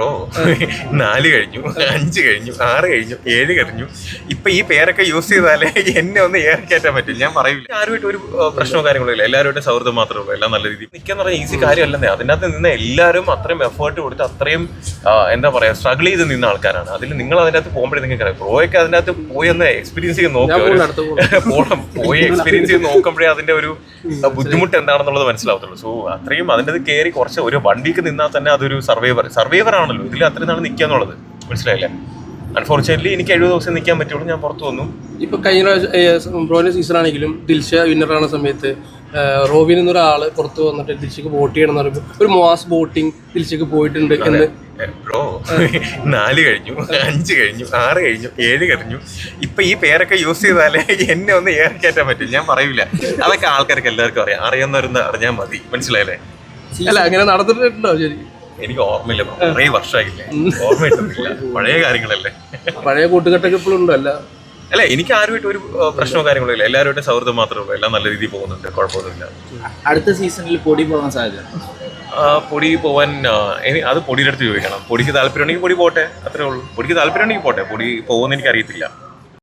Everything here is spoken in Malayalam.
ബ്രോ നാല് കഴിഞ്ഞു അഞ്ച് കഴിഞ്ഞു ആറ് കഴിഞ്ഞു ഏഴ് കഴിഞ്ഞു. ഇപ്പൊ ഈ പേരൊക്കെ യൂസ് ചെയ്താലേ എന്നെ ഒന്ന് ഏറെ കയറ്റാൻ പറ്റും. ഞാൻ പറയില്ല ആരുമായിട്ട് ഒരു പ്രശ്നവും പ്രശ്നമോ കാര്യങ്ങളോ ഇല്ല. എല്ലാവരുമായിട്ട് സൗഹൃദം മാത്രമേ ഉള്ളൂ. എല്ലാം നല്ല രീതിയിൽ നിൽക്കാന്ന് പറഞ്ഞാൽ ഈസി കാര്യമല്ലെന്നേ. അതിനകത്ത് നിന്ന് എല്ലാവരും അത്രയും എഫേർട്ട് കൊടുത്ത് അത്രയും എന്താ പറയാ സ്ട്രഗിൾ ചെയ്ത് നിന്ന ആൾക്കാരാണ്. അതിൽ നിങ്ങൾ അതിനകത്ത് പോകുമ്പോഴേ നിങ്ങൾക്ക് അറിയാം. ബ്രോയൊക്കെ അതിനകത്ത് പോയി ഒന്ന് എക്സ്പീരിയൻസ് ചെയ്ത്. പോണം. പോയി എക്സ്പീരിയൻസ് ചെയ്ത് നോക്കുമ്പോഴേ അതിന്റെ ഒരു ബുദ്ധിമുട്ട് എന്താണെന്നുള്ളത് മനസ്സിലാവത്തുള്ളൂ. സോ അത്രയും അതിന്റെ അത് കയറി കുറച്ച് ഒരു വൺ വീക്ക് നിന്നാൽ തന്നെ അതൊരു സർവൈവർ സർവൈവർ ആണല്ലോ. ഇതിൽ അത്രയും നാൾ നിൽക്കുക എന്നുള്ളത് മനസ്സിലായില്ലേ? അൺഫോർച്ചുനേറ്റ്ലി എനിക്ക് എഴുപത് ദിവസം നിൽക്കാൻ പറ്റുള്ളൂ ഞാൻ പുറത്തു വന്നു. ഇപ്പൊ കഴിഞ്ഞ പ്രാവശ്യം ബ്രോന്റെ സീസൺ ആണെങ്കിലും ദിൽഷ വിന്നർ ആവുന്ന സമയത്ത് റോബിൻ എന്നൊരാൾ പുറത്ത് വന്നിട്ട് ദിൽഷയ്ക്ക് വോട്ട് ചെയ്യണം എന്ന് പറയുമ്പോൾ ഒരു മാസ് വോട്ടിംഗ് ദിൽഷയ്ക്ക് പോയിട്ടുണ്ട് എന്ന്. ബ്രോ നാല് കഴിഞ്ഞു അഞ്ച് കഴിഞ്ഞു ആറ് കഴിഞ്ഞു ഏഴ് കഴിഞ്ഞു. ഇപ്പൊ ഈ പേരൊക്കെ യൂസ് ചെയ്താലേ എന്നെ ഒന്ന് ഏറെ കയറ്റാൻ പറ്റും. ഞാൻ പറയൂല. അതൊക്കെ ആൾക്കാർക്ക് എല്ലാവർക്കും അറിയാം. അറിയാവുന്നവരെന്ന് അറിഞ്ഞാൽ മതി. മനസ്സിലായല്ലേ? അല്ല അങ്ങനെ നടന്നിട്ടുണ്ടോ ശരി എനിക്ക് ഓർമ്മയില്ല. കുറെ വർഷമായില്ലേ? ഓർമ്മ കിട്ടുന്നില്ല പഴയ കാര്യങ്ങളല്ലേ? പഴയ കൂട്ടുകെട്ടൊക്കെ ഇപ്പോഴും ഉണ്ടല്ല അല്ല എനിക്ക് ആരുമായിട്ട് ഒരു പ്രശ്നമോ കാര്യങ്ങളോ ഇല്ല. എല്ലാവരുമായിട്ട് സൗഹൃദം മാത്രമേ ഉള്ളൂ. എല്ലാം നല്ല രീതിയിൽ പോകുന്നുണ്ട്. കുഴപ്പമൊന്നുമില്ല. അടുത്ത സീസണിൽ പൊടി പോകാൻ സാധ്യത? പൊടി പോവാൻ അത് പൊടിയുടെ അടുത്ത് ചോദിക്കണം. പൊടിക്ക് താല്പര്യം ഉണ്ടെങ്കിൽ പൊടി പോട്ടെ. അത്രേ ഉള്ളൂ. പൊടിക്ക് താല്പര്യം ഉണ്ടെങ്കിൽ പോട്ടെ. പൊടി പോകുമെന്ന് എനിക്ക് അറിയത്തില്ല